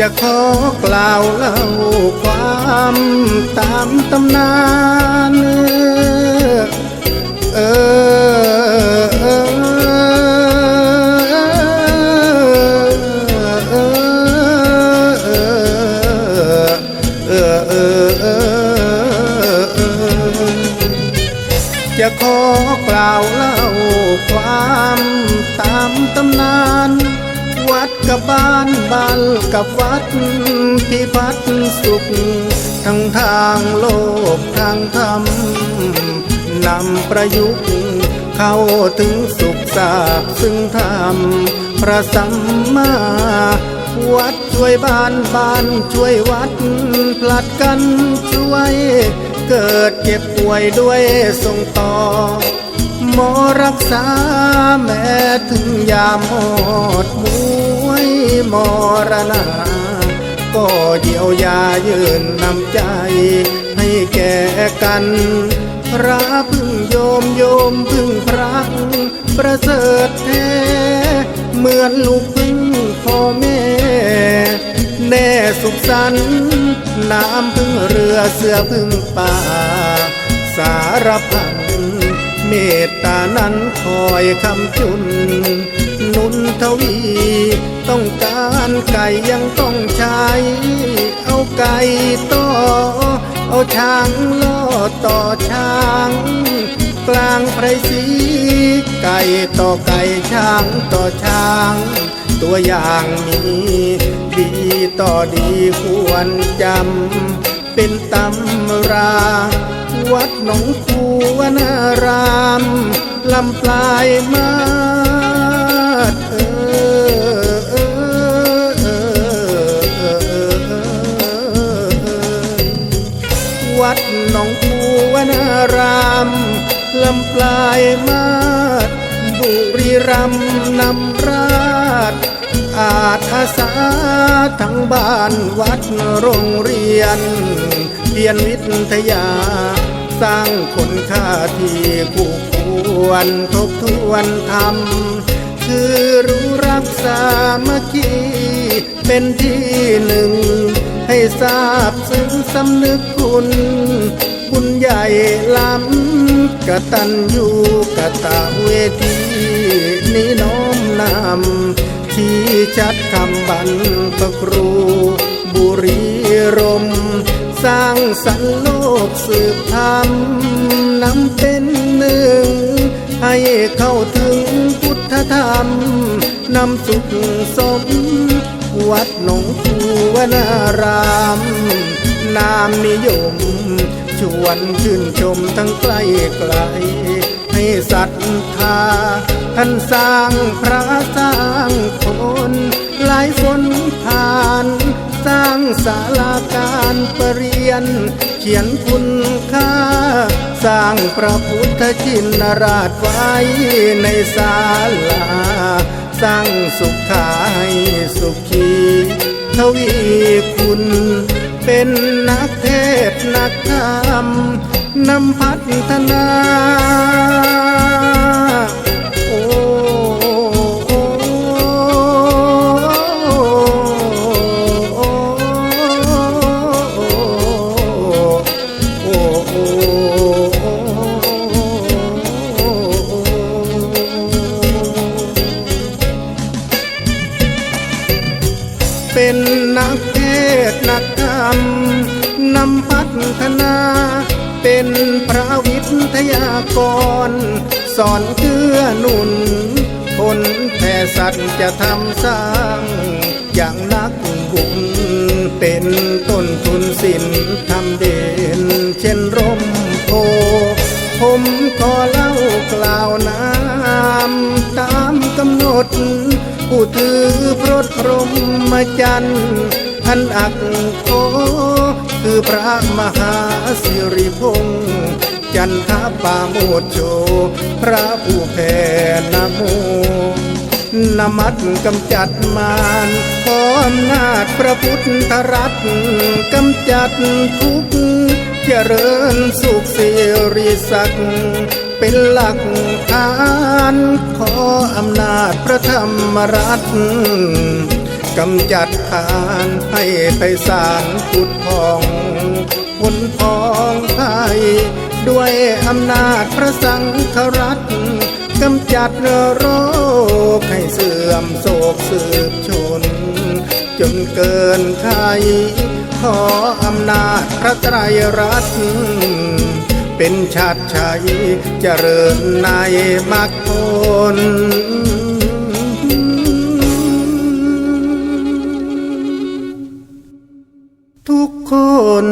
จะขอกล่าวเล่าความตามตำนานเออเออเออเออจะขอกล่าวเล่าความตามตำนาน วัดกับบ้านบ้านกับวัดพิพัฒน์สุข ทั้งทางโลกทางธรรมนำประยุกต์เข้าถึงสุขสาบซึ่งธรรมพระสัมมาวัดช่วยบ้านบ้านช่วยวัดผลัดกันช่วย เกิดเจ็บป่วยด้วยส่งต่อ หมอรักษาแม้ถึงยามหมดมวยมรณา ก็เยียวยายืนนำใจ ให้แก่กันพระพึ่งโยมโยมพึ่งพระประเสริฐแท้เหมือนลูกพึ่งพ่อแม่ แน่สุขสันต์น้ำพึ่งเรือเสือพึ่งป่า สารพัน เมตตานั้นคอยคำจุน นุนทวี ต้องการไก่ยังต้องใช้ เอาไก่ต่อ เอาช้างล่อต่อช้าง กลางไพรสีไก่ต่อไก่ช้างต่อช้าง ตัวอย่างมีดีต่อดีควรจำ เป็นตำรา วัดหนองคู วนารามลำปลายมาดเออเออเออเออเออวัดหนองคูวนารามลำปลายมาดบุรีรัมย์นำราชอาจอาสาทั้งบ้านวัดโรงเรียนเรียนวิทยา สร้างคนค่าที่คู่ควรทบทวนทำคือรู้รักสามัคคีเป็นที่หนึ่ง ให้ทราบซึ้งสำนึกคุณ คุณใหญ่ล้ำกะตันยูกะตะเวทีนี้น้อมนำที่ชัดคำบันพครู บุรีรม สร้างสรรค์โลกสืบธรรมนำเป็นหนึ่ง ให้เข้าถึงพุทธธรรมนำสุขสม วัดหนองคูวนาราม นามนิยม ชวนชื่นชมทั้งใกล้ไกล ให้ศรัทธา ท่านสร้างพระสร้างคนหลายฝนผ่าน สร้างศาลาการประเรียน เขียนคุณค่า สร้างพระพุทธชินราชไว้ในศาลา สร้างสุขขายสุขีทวีคุณ เป็นนักเทศน์นักธรรมนำพัฒนา นักธรรมนำพัฒนา เป็นพระวิทยากร สอนเกื้อหนุนคนแผ่สัตว์จะทำสร้าง อย่างนักบุญเป็นต้นทุนสินทำเด่นเช่นร่มโพผมขอเล่ากล่าวนามตามกำหนด ผู้ถือพรตพรหมจันทร์ ท่านอักโคคือพระมหาสิริพงษ์จันทปาโมดโช พระผู้แผ่นโมนมัดกำจัดมารขออำนาจพระพุทธรัตน์กำจัดทุกข์เจริญสุขสิริศักดิ์เป็นหลักฐาน ขออำนาจพระธรรมรัตน์ กำจัดทางให้ไปสางพุทธพองผลพองไทยด้วยอำนาจพระสังฆรัฐกำจัดโรคให้เสื่อมโศกสืบชน จนเกินไทยขออำนาจพระไตรรัตน์เป็นชาติชัยเจริญในมรรคผล ทุกคน